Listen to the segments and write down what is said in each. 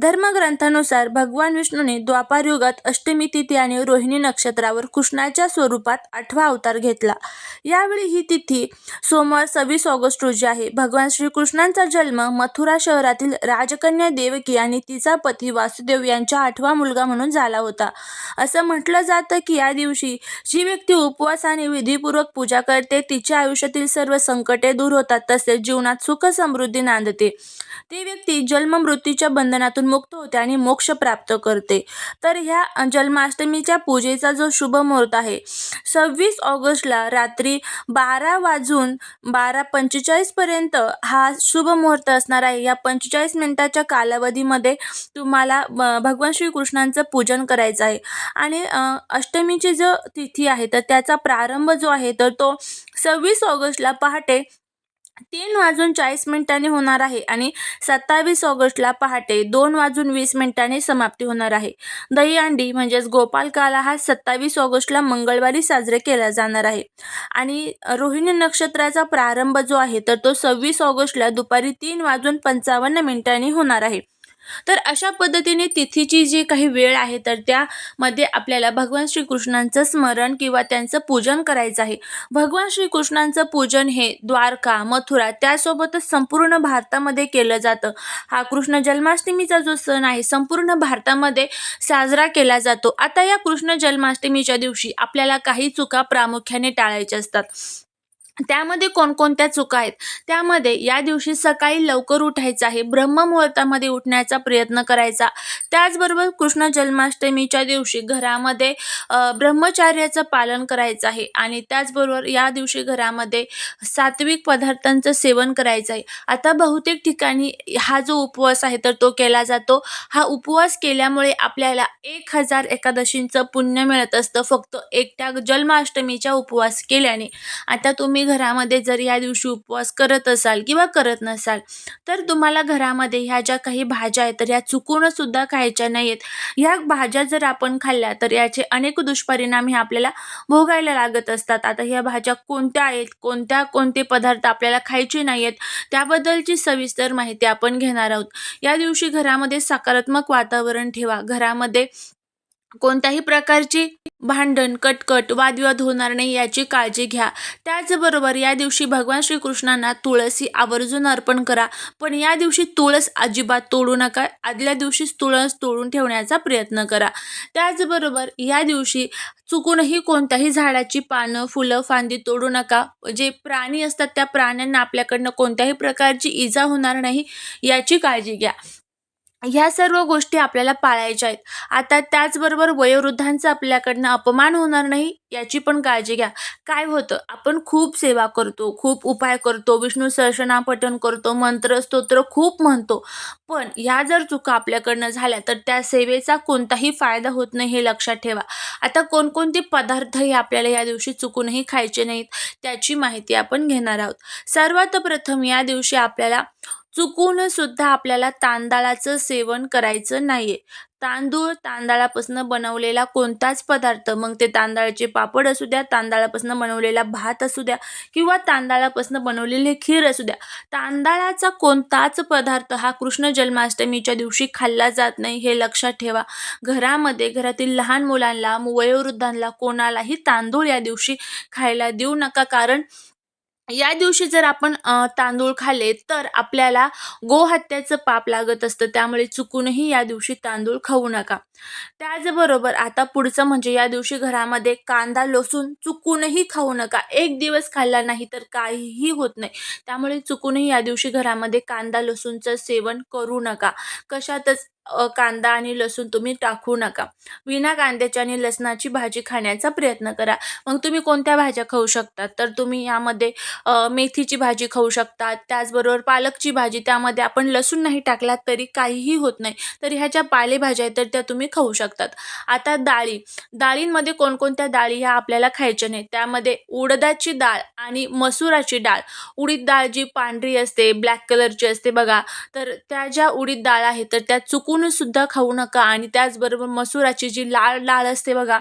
धर्मग्रंथानुसार भगवान विष्णूने द्वापार युगात अष्टमी तिथी आणि रोहिणी नक्षत्रावर कृष्णाच्या स्वरूपात आठवा अवतार घेतला. यावेळी ही तिथी सोमवार सव्वीस ऑगस्ट रोजी आहे. भगवान श्रीकृष्णांचा जन्म मथुरा शहरातील राजकन्या देवकी आणि तिचा पती वासुदेव यांच्या आठवा मुलगा म्हणून झाला होता. असं म्हटलं जातं की या दिवशी जी व्यक्ती उपवास आणि विधीपूर्वक पूजा करते तिच्या आयुष्यातील सर्व संकटे दूर होतात तसेच जीवनात सुख समृद्धी नांदते. ती व्यक्ती जन्म मृत्यूच्या बंधनातून मुक्त होते आणि मोक्ष प्राप्त करते. तर ह्या जन्माष्टमीच्या पूजेचा जो शुभ मुहूर्त आहे सव्वीस ऑगस्टला रात्री बारा वाजून बारा पंचेचाळीसपर्यंत हा शुभ मुहूर्त असणार आहे. या पंचेचाळीस मिनिटाच्या कालावधीमध्ये तुम्हाला भगवान श्रीकृष्णांचं पूजन करायचं आहे. आणि अष्टमीची जो तिथी आहे तर त्याचा प्रारंभ जो आहे तर तो सव्वीस ऑगस्टला पहाटे तीन वाजून चाळीस मिनिटांनी होणार आहे आणि सत्तावीस ऑगस्टला पहाटे दोन वाजून वीस मिनिटांनी समाप्ती होणार आहे. दहीहंडी म्हणजेच गोपालकाला हा सत्तावीस ऑगस्टला मंगळवारी साजरे केला जाणार आहे. आणि रोहिणी नक्षत्राचा प्रारंभ जो आहे तर तो सव्वीस ऑगस्टला दुपारी तीन वाजून पंचावन्न मिनिटांनी होणार आहे. तर अशा पद्धतीने तिथीची जी काही वेळ आहे तर त्यामध्ये आपल्याला भगवान श्रीकृष्णांचं स्मरण किंवा त्यांचं पूजन करायचं आहे. भगवान श्रीकृष्णांचं पूजन हे द्वारका मथुरा त्यासोबतच संपूर्ण भारतामध्ये केलं जातं. हा कृष्ण जन्माष्टमीचा जो सण आहे संपूर्ण भारतामध्ये साजरा केला जातो. आता या कृष्ण जन्माष्टमीच्या दिवशी आपल्याला काही चुका प्रामुख्याने टाळायच्या असतात. त्यामध्ये कोणकोणत्या चुका आहेत? त्यामध्ये या दिवशी सकाळी लवकर उठायचं आहे. ब्रह्ममुहूर्तामध्ये उठण्याचा प्रयत्न करायचा. त्याचबरोबर कृष्ण जन्माष्टमीच्या दिवशी घरामध्ये ब्रह्मचार्याचं पालन करायचं आहे. आणि त्याचबरोबर या दिवशी घरामध्ये सात्विक पदार्थांचं सेवन करायचं आहे. आता बहुतेक ठिकाणी हा जो उपवास आहे तर तो केला जातो. हा उपवास केल्यामुळे आपल्याला एक हजार एकादशींचं पुण्य मिळत असतं. फक्त एकट्या जन्माष्टमीच्या उपवास केल्याने. आता तुम्ही घरामध्ये जर या दिवशी उपवास करत असाल किंवा करत नसाल तर तुम्हाला घरामध्ये ह्या ज्या काही भाज्या आहेत तर ह्या चुकूनसुद्धा खायच्या नाही आहेत ह्या भाज्या जर आपण खाल्ल्या तर याचे अनेक दुष्परिणाम हे आपल्याला भोगायला लागत असतात. आता ह्या भाज्या कोणत्या आहेत? कोणत्या कोणते पदार्थ आपल्याला खायचे नाही आहेत त्याबद्दलची सविस्तर माहिती आपण घेणार आहोत. या दिवशी घरामध्ये सकारात्मक वातावरण ठेवा. घरामध्ये कोणत्याही प्रकारची भांडण कटकट वादविवाद होणार नाही याची काळजी घ्या. त्याचबरोबर या दिवशी भगवान श्रीकृष्णांना तुळस ही आवर्जून अर्पण करा. पण या दिवशी तुळस अजिबात तोडू नका. आदल्या दिवशीच तुळस तोडून ठेवण्याचा प्रयत्न करा. त्याचबरोबर या दिवशी चुकूनही कोणत्याही झाडाची पानं फुलं फांदी तोडू नका. जे प्राणी असतात त्या प्राण्यांना आपल्याकडनं कोणत्याही प्रकारची इजा होणार नाही याची काळजी घ्या. ह्या सर्व गोष्टी आपल्याला पाळायच्या आहेत. आता त्याचबरोबर वयोवृद्धांचा आपल्याकडनं अपमान होणार नाही याची पण काळजी घ्या. काय होतं? आपण खूप सेवा करतो खूप उपाय करतो विष्णू सहस्रनाम पठण करतो मंत्र स्तोत्र खूप म्हणतो. पण ह्या जर चुका आपल्याकडनं झाल्या तर त्या सेवेचा कोणताही फायदा होत नाही हे लक्षात ठेवा. आता कोणकोणते पदार्थ हे आपल्याला या दिवशी चुकूनही खायचे नाहीत त्याची माहिती आपण घेणार आहोत. सर्वात प्रथम या दिवशी आपल्याला चुकून सुद्धा आपल्याला तांदळाचं सेवन करायचं नाहीये. तांदूळ तांदळापासून बनवलेला कोणताच पदार्थ मग ते तांदळाचे पापड असू द्या तांदळापासून बनवलेला भात असू द्या किंवा तांदळापासून बनवलेली खीर असू द्या तांदळाचा कोणताच पदार्थ हा कृष्ण जन्माष्टमीच्या दिवशी खाल्ला जात नाही हे लक्षात ठेवा. घरामध्ये घरातील लहान मुलांना वयोवृद्धांना कोणालाही तांदूळ या दिवशी खायला देऊ नका कारण या दिवशी जर आपण तांदूळ खाल्ले तर आपल्याला गोहत्याचं पाप लागत असतं. त्यामुळे चुकूनही या दिवशी तांदूळ खाऊ नका. त्याचबरोबर आता पुढचं म्हणजे या दिवशी घरामध्ये कांदा लसूण चुकूनही खाऊ नका. एक दिवस खाल्ला नाही तर काहीही होत नाही. त्यामुळे चुकूनही या दिवशी घरामध्ये कांदा लसूणचं सेवन करू नका. कशातच कांदा आणि लसूण तुम्ही टाकू नका. विना कांद्याची आणि लसणाची भाजी खाण्याचा प्रयत्न करा. मग तुम्ही कोणत्या भाज्या खाऊ शकता? तर तुम्ही यामध्ये मेथीची भाजी खाऊ शकता. त्याचबरोबर पालकची भाजी त्यामध्ये आपण लसूण नाही टाकला तरी काहीही होत नाही. तर ह्या ज्या पालेभाज्या आहेत तर त्या तुम्ही खाऊ शकतात. आता डाळी. डाळींमध्ये कोणकोणत्या डाळी ह्या आपल्याला खायच्या नाही त्यामध्ये उडदाची डाळ आणि मसुराची डाळ. उडीद डाळ जी पांढरी असते ब्लॅक कलरची असते बघा तर त्या ज्या उडीद डाळ आहे तर त्या चुकून सुद्धा खाऊ नका आणि त्याचबरोबर मसुराची जी लाल डाळ असते बघा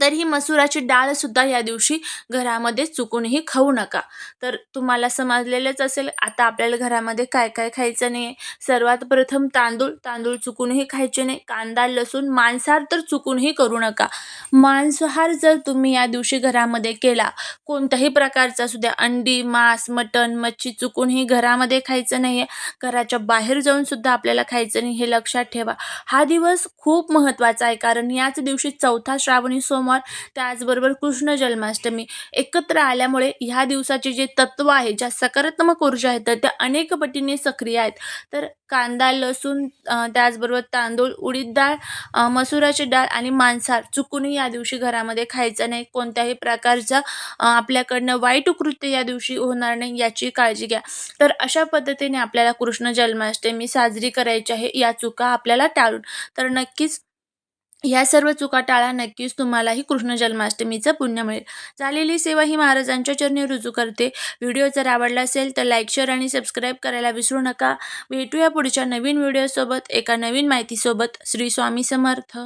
तर ही मसुराची डाळसुद्धा या दिवशी घरामध्ये चुकूनही खाऊ नका. तर तुम्हाला समजलेलंच असेल आता आपल्याला घरामध्ये काय काय खायचं नाही आहे सर्वात प्रथम तांदूळ तांदूळ चुकूनही खायचे नाही. कांदा लसूण मांसाहार तर चुकूनही करू नका. मांसाहार जर तुम्ही या दिवशी घरामध्ये केला कोणत्याही प्रकारचा असू द्या अंडी मांस मटण मच्छी चुकूनही घरामध्ये खायचं नाही आहे घराच्या बाहेर जाऊन सुद्धा आपल्याला खायचं नाही हे लक्षात ठेवा. हा दिवस खूप महत्त्वाचा आहे कारण याच दिवशी चौथा श्रावणी सोम सोमवार त्याचबरोबर कृष्ण जन्माष्टमी. एकत्र आल्यामुळे ह्या दिवसाचे जे तत्व आहे ज्या सकारात्मक ऊर्जा आहेत तर त्या अनेक पटीने सक्रिय आहेत. तर कांदा लसूण त्याचबरोबर तांदूळ उडीद डाळ मसुराची डाळ आणि मांसाहार चुकूनही या दिवशी घरामध्ये खायचं नाही. कोणत्याही प्रकारचा आपल्याकडनं वाईट कृत्य या दिवशी होणार नाही याची काळजी घ्या. तर अशा पद्धतीने आपल्याला कृष्ण जन्माष्टमी साजरी करायची आहे या चुका आपल्याला टाळून. तर नक्कीच ह्या सर्व चुका टाळा नक्कीच तुम्हालाही कृष्ण जन्माष्टमीचं पुण्य मिळेल. झालेली सेवा ही महाराजांच्या चरणी रुजू करते. व्हिडिओ जर आवडला असेल तर लाईक शेअर आणि सबस्क्राईब करायला विसरू नका. भेटूया पुढच्या नवीन व्हिडिओसोबत एका नवीन माहितीसोबत. श्री स्वामी समर्थ.